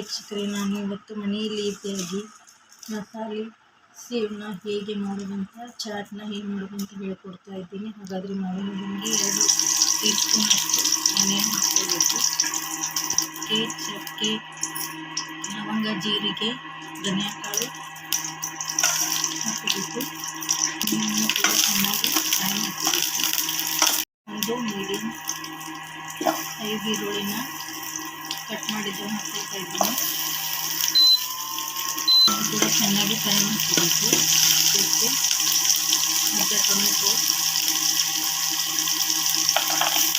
ವೀಕ್ಷಕರೇ, ನಾನು ಇವತ್ತು ಮನೆಯಲ್ಲಿ ಇದ್ದೇ ಮಸಾಲೆ ಸೇವನ್ನ ಹೇಗೆ ಮಾಡೋದಂತ, ಚಾಟ್ನ ಹೇಗೆ ಮಾಡೋದಂತ ಹೇಳ್ಕೊಡ್ತಾ ಇದ್ದೀನಿ. ಹಾಗಾದರೆ ಮಾಡೋಣ ನಿಮಗೆ ಎರಡು ಟೀ ಸ್ಪೂನಷ್ಟು ಎಣ್ಣೆ ಹಾಕ್ಕೋಬೇಕು ಚಕ್ಕೆ ಲವಂಗ, ಜೀರಿಗೆ, ಧನಿಯಾಕಾಳು ಹಾಕಬೇಕು ಕೂಡ ಚೆನ್ನಾಗಿ ಫ್ರೈ ಹಾಕಬೇಕು ಒಂದು ಮೀಡಿಯಮ್ ಐದು ಈರುಳ್ಳಿನ ಕಟ್ ಮಾಡಿದ್ದು ಹಾಕ್ತಾ ಇದ್ದೀನಿ. ಅದು ಕೂಡ ಚೆನ್ನಾಗಿ ಫ್ರೈ ಮಾಡ್ಕೋಬೇಕು. ಅದಕ್ಕೆ ಅರ್ಧ ಟೊಮೆಟೊ,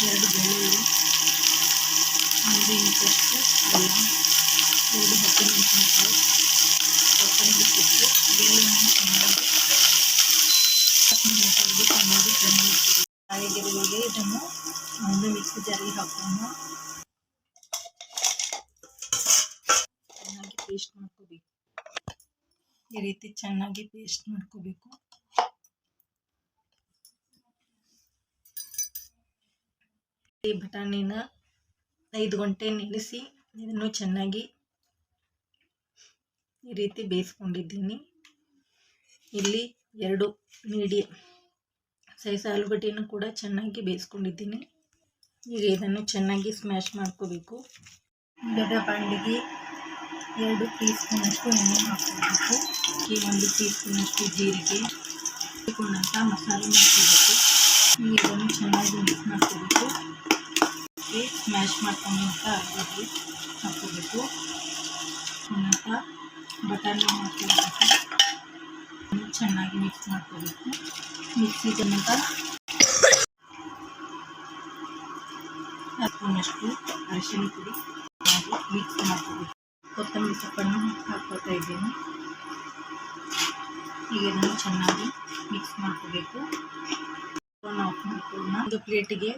ಎರಡು ಬೆಳ್ಳುಳ್ಳಿ ಒಂದು ಇಂಚಷ್ಟು ಅಲ್ಲ, ಎರಡು ಹಸಿಮೆಣಸಿನಕಾಯಿ ಕೊತ್ತಂಬರಿ ಸೊಪ್ಪು ಬೆಳ್ಳುಳ್ಳಿ ಚೆನ್ನಾಗಿ ಹಸಿಮೆಣಸಿನಕಾಯಿ ಚೆನ್ನಾಗಿ ಫ್ರೈ ಮಾಡ್ಕೋಬೇಕು ಕಾಯಿಗೆರೆಗಳಿಗೆ ಇದನ್ನು ಒಂದು ಮಿಕ್ಸಿ ಜಾರಿಗೆ ಹಾಕೋಣ ಚೆನ್ನಾಗಿ ಪೇಸ್ಟ್ ಮಾಡ್ಕೋಬೇಕು. ಈ ರೀತಿ ಚೆನ್ನಾಗಿ ಪೇಸ್ಟ್ ಮಾಡ್ಕೋಬೇಕು. ಈ ಬಟಾಣಿನ ಐದು ಗಂಟೆ ನೆನೆಸಿ ಇದನ್ನು ಚೆನ್ನಾಗಿ ಈ ರೀತಿ ಬೇಯಿಸ್ಕೊಂಡಿದ್ದೀನಿ. ಇಲ್ಲಿ ಎರಡು ಮೀಡಿಯಮ್ ಸೈಜ್ ಆಲೂಗಡ್ಡೆಯನ್ನು ಕೂಡ ಚೆನ್ನಾಗಿ ಬೇಯಿಸ್ಕೊಂಡಿದ್ದೀನಿ. ಈಗ ಇದನ್ನು ಚೆನ್ನಾಗಿ ಸ್ಮ್ಯಾಶ್ ಮಾಡ್ಕೋಬೇಕು. ದೊಡ್ಡ ಬಾಂಡಿಗೆ ಎರಡು ಟೀ ಸ್ಪೂನಷ್ಟು ಎಣ್ಣೆ ಹಾಕೋಬೇಕು ಈ ಒಂದು ಟೀ ಸ್ಪೂನಷ್ಟು ಜೀರಿಗೆ ಹಾಕೊಂಡಂಥ ಮಸಾಲೆ ಮಾಡ್ಕೋಬೇಕು. ಈಗ ಇದನ್ನು ಚೆನ್ನಾಗಿ ಮಿಕ್ಸ್ ಮಾಡ್ಕೋಬೇಕು. ಈ ಸ್ಮ್ಯಾಶ್ ಮಾಡ್ಕೊಂಡಂಥ ಅರ್ಧಿ ಹಾಕೋಬೇಕು ನಂತ ಬಟಾಣಿ ಹಾಕೋಬೇಕು ಚೆನ್ನಾಗಿ ಮಿಕ್ಸ್ ಮಾಡ್ಕೋಬೇಕು. ಮಿಕ್ಸಿದ ನಂತರ ಸ್ಪೂನಷ್ಟು ಅರಿಶಿನ ಪುಡಿ ಹಾಗೂ ಮಿಕ್ಸ್ ಮಾಡ್ಕೋಬೇಕು. ಕೊತ್ತಂಬರಿ ಸೊಪ್ಪನ್ನು ಹಾಕ್ಕೊಳ್ತಾ ಇದ್ದೀನಿ. ಈಗ ಇದನ್ನು ಚೆನ್ನಾಗಿ ಮಿಕ್ಸ್ ಮಾಡ್ಕೋಬೇಕು. ಆಫ್ ಮಾಡ್ಕೊಳ್ಳೋಣ. ಒಂದು ಪ್ಲೇಟಿಗೆ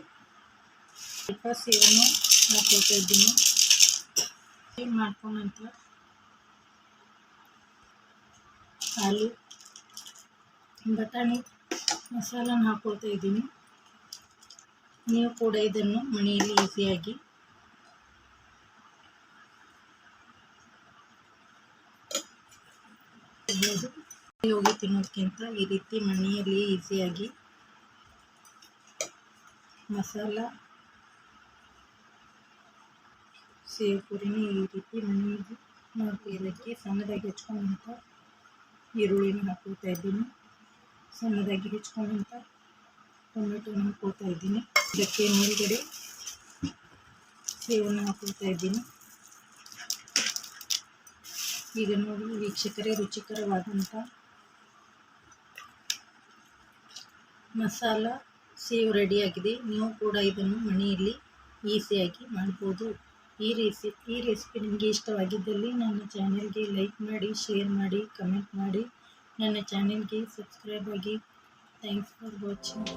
ಸ್ವಲ್ಪ ಸೇವನ್ನು ಹಾಕ್ಕೊಳ್ತಾ ಇದ್ದೀನಿ. ಏನು ಮಾಡ್ಕೊಂಡ ಹಾಲು ಬಟಾಣಿ ಮಸಾಲನ ಹಾಕ್ಕೊಳ್ತಾ ಇದ್ದೀನಿ. ನೀವು ಕೂಡ ಇದನ್ನು ಮನೆಯಲ್ಲಿ ಈಸಿಯಾಗಿ ಇರ್ಬೋದು ಹೋಗಿ ತಿನ್ನೋದಕ್ಕಿಂತ ಈ ರೀತಿ ಮನೆಯಲ್ಲಿ ಈಸಿಯಾಗಿ ಮಸಾಲ, ಸೇವ್ ಪುರಿನ ಈ ರೀತಿ ಮನೆಯಲ್ಲಿ ನಾವು ಇದಕ್ಕೆ ಸಣ್ಣದಾಗಿ ಹೆಚ್ಕೊಂಡಂಥ ಈರುಳ್ಳಿನ ಹಾಕೋತಾ ಇದ್ದೀನಿ. ಸಣ್ಣದಾಗಿ ಹೆಚ್ಕೊಂಡಂಥ ಟೊಮೆಟೊನ ಹಾಕೋತಾ ಇದ್ದೀನಿ. ಇದಕ್ಕೆ ಮೇಲ್ಗಡೆ ಸೇವನ್ನು ಹಾಕೋತಾ ಇದ್ದೀನಿ. ಈಗ ನೋಡಿ ವೀಕ್ಷಕರೇ ರುಚಿಕರವಾದಂಥ ಮಸಾಲ ಸೇವ್ ರೆಡಿಯಾಗಿದೆ ನೀವು ಕೂಡ ಇದನ್ನು ಮನೆಯಲ್ಲಿ ಈಸಿಯಾಗಿ ಮಾಡ್ಬೋದು. ಈ ರೆಸಿಪಿ ಈ ರೆಸಿಪಿ ನಿಮಗೆ ಇಷ್ಟವಾಗಿದ್ದಲ್ಲಿ ನನ್ನ ಚಾನೆಲ್ಗೆ ಲೈಕ್ ಮಾಡಿ ಶೇರ್ ಮಾಡಿ ಕಮೆಂಟ್ ಮಾಡಿ. ನನ್ನ ಚಾನೆಲ್ಗೆ ಸಬ್ಸ್ಕ್ರೈಬ್ ಆಗಿ. Thanks for watching